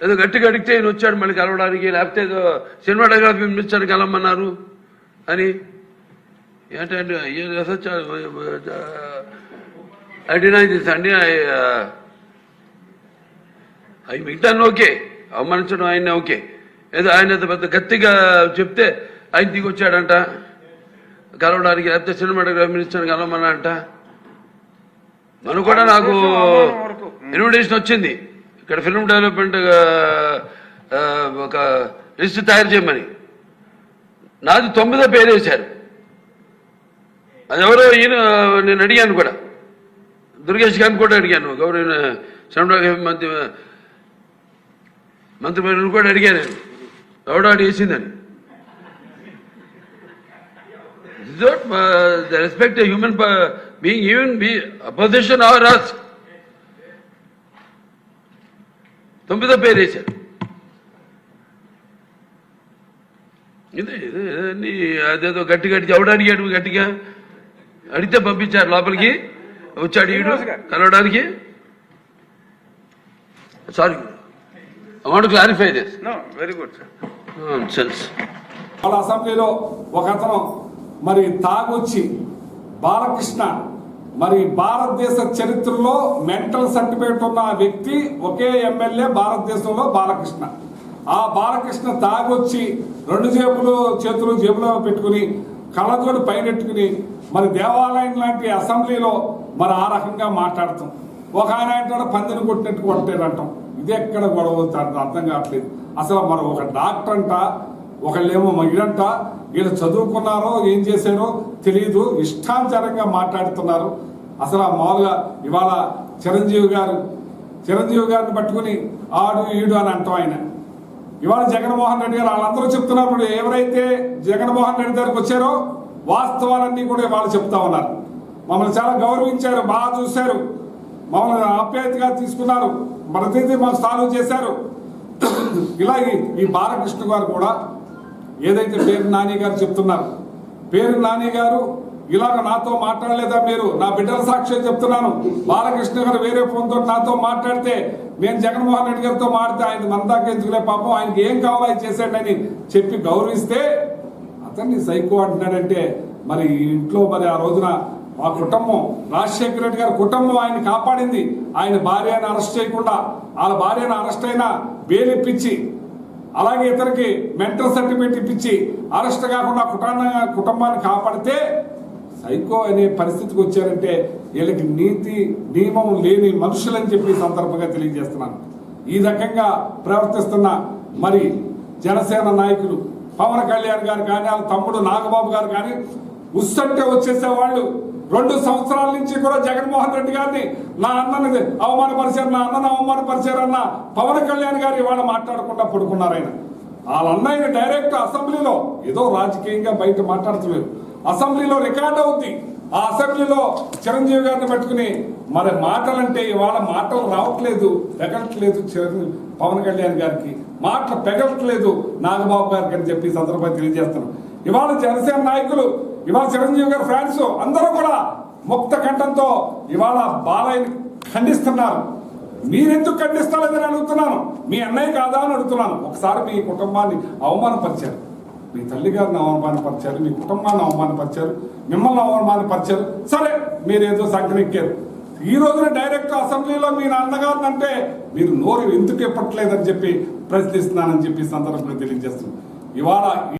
ఏదో గట్టిగా అడిగితే ఈయన వచ్చాడు మళ్ళీ కలవడానికి లేకపోతే ఏదో సినిమాటోగ్రఫీ మినిస్టర్ కలవమన్నారు అని ఏంటంటే ఐ డినై దిస్ అండి అవి మిగతా ఓకే అవమానించడం ఆయన ఓకే ఏదో ఆయన పెద్ద గట్టిగా చెప్తే ఆయన దిగొచ్చాడంట కలవడానికి లేకపోతే సినిమాటోగ్రఫీ మినిస్టర్ కలవమన్నా అంట మనం కూడా నాకు ఇన్విటేషన్ వచ్చింది ఇక్కడ ఫిల్మ్ డెవలప్మెంట్ ఒక లిస్ట్ తయారు చేయమని. నాది తొమ్మిదో పేరు వేశారు. అది ఎవరో ఈయన నేను అడిగాను కూడా. దుర్గేష్ గారిని కూడా అడిగాను. గౌరవ సినిమాటోగ్రఫీ మంత్రి మంత్రి కూడా అడిగాను. నేను ఎవడో అడిగేసిందని the respect human being even be opposition are us తొమ్మిదో పేరు వేశారు. ఇదే ఇదే అన్ని అదేదో గట్టి గట్టి ఎవడు అడిగాడు గట్టిగా అడిగితే పంపించారు లోపలికి. వచ్చాడు ఈడు కలవడానికి. Sorry I want clarify this no very good sir sense అసెంబ్లీలో ఒక అతను మరి తాగొచ్చి బాలకృష్ణ మరి భారతదేశ చరిత్రలో మెంటల్ సర్టిఫికేట్ ఉన్న వ్యక్తి ఒకే ఎమ్మెల్యే భారతదేశంలో బాలకృష్ణ. ఆ బాలకృష్ణ తాగొచ్చి రెండు జేబులు చేతులు జేబులో పెట్టుకుని కళ్ళజోడు పైనెట్టుకుని మరి దేవాలయం లాంటి అసెంబ్లీలో మరి ఆ రకంగా మాట్లాడతాం. ఒక ఆయన అంటాడు పందిని కొట్టినట్టు కొట్టారంటాం ఇది ఎక్కడ గొడవ అర్థం కావట్లేదు. అసలు మరి ఒక డాక్టర్ అంట ఒకళ్ళేమో మగిడంట వీళ్ళు చదువుకున్నారో ఏం చేశారో తెలియదు ఇష్టాచారంగా మాట్లాడుతున్నారు. అసలు ఆ మామూలుగా ఇవాళ చిరంజీవి గారు చిరంజీవి గారిని పట్టుకుని ఆడు ఈడు అని అంటాం ఆయన. ఇవాళ జగన్మోహన్ రెడ్డి గారు వాళ్ళందరూ చెప్తున్నప్పుడు ఎవరైతే జగన్మోహన్ రెడ్డి దగ్గరకు వచ్చారో వాస్తవాలన్నీ కూడా వాళ్ళు చెప్తా ఉన్నారు. మమ్మల్ని చాలా గౌరవించారు బాగా చూశారు. మమ్మల్ని ఆప్యాయతగా తీసుకున్నారు. ప్రతిదీ మాకు సాల్వ్ చేశారు. ఇలాగే ఈ బాలకృష్ణ గారు కూడా ఏదైతే పేరు నాని గారు చెప్తున్నారు పేరు నాని గారు ఇలాగ నాతో మాట్లాడలేదా మీరు? నా బిడ్డల సాక్ష్యం చెప్తున్నాను. బాలకృష్ణ గారు వేరే ఫోన్ తోటి నాతో మాట్లాడితే నేను జగన్మోహన్ రెడ్డి గారితో మాడితే ఆయన మన దాకా ఎందుకులే పాపం? ఆయనకి ఏం కావాలో అది చేశాడని చెప్పి గౌరవిస్తే అతన్ని సైకో అంటున్నాడంటే మరి ఇంట్లో మరి ఆ రోజున ఆ కుటుంబం రాజశేఖర రెడ్డి గారి కుటుంబం ఆయన కాపాడింది. ఆయన భార్యను అరెస్ట్ చేయకుండా వాళ్ళ భార్యను అరెస్ట్ అయినా బెయిల్ ఇప్పించి అలాగే ఇతనికి మెంటల్ సర్టిఫికేట్ ఇప్పించి అరెస్ట్ కాకుండా కుటుంబ కుటుంబాన్ని కాపాడితే సైకో అనే పరిస్థితికి వచ్చారంటే వీళ్ళకి నీతి నియమం లేని మనుషులని చెప్పి సందర్భంగా తెలియజేస్తున్నాను. ఈ రకంగా ప్రవర్తిస్తున్న మరి జనసేన నాయకులు పవన్ కళ్యాణ్ గారు కానీ వాళ్ళ తమ్ముడు నాగబాబు గారు కానీ ఉస్సంటే వచ్చేసే వాళ్ళు రెండు సంవత్సరాల నుంచి కూడా జగన్మోహన్ రెడ్డి గారిని నా అన్నని అవమానపరిచారు నా అన్నను అవమానపరిచారు అన్న పవన్ కళ్యాణ్ గారు ఇవాళ మాట్లాడకుండా పడుకున్నారు ఆయన. వాళ్ళ అన్నయ్య డైరెక్ట్ అసెంబ్లీలో ఏదో రాజకీయంగా బయట మాట్లాడతలేదు అసెంబ్లీలో రికార్డ్ అవుద్ది. ఆ అసెంబ్లీలో చిరంజీవి గారిని పెట్టుకుని మరి మాటలంటే ఇవాళ మాటలు రావట్లేదు పెగలట్లేదు చిరంజీవి పవన్ కళ్యాణ్ గారికి. మాటలు పెగలట్లేదు నాగబాబు గారికి అని చెప్పి సందర్భంగా తెలియజేస్తున్నాం ఇవాళ జనసేన నాయకులు ఇవాళ చిరంజీవి గారి ఫ్రాన్స్ అందరూ కూడా ముక్త కంఠంతో ఇవాళ బాలయ్యని ఖండిస్తున్నారు. మీరెందుకు ఖండిస్తారని అడుగుతున్నాను. మీ అన్నయ్య కాదా అని అడుగుతున్నాను. ఒకసారి మీ కుటుంబాన్ని అవమానపరిచారు. మీ తల్లి గారిని అవమానపరిచారు మీ కుటుంబాన్ని అవమానపరిచారు మిమ్మల్ని అవమానపరిచారు. సరే మీరేదో సంకనెక్కారు ఈ రోజున డైరెక్ట్ అసెంబ్లీలో మీ నాన్నగారిని అంటే మీరు నోరు ఎందుకు ఇప్పట్లేదని చెప్పి ప్రశ్నిస్తున్నానని చెప్పి సందర్భంగా తెలియజేస్తున్నాను. ఇవాళ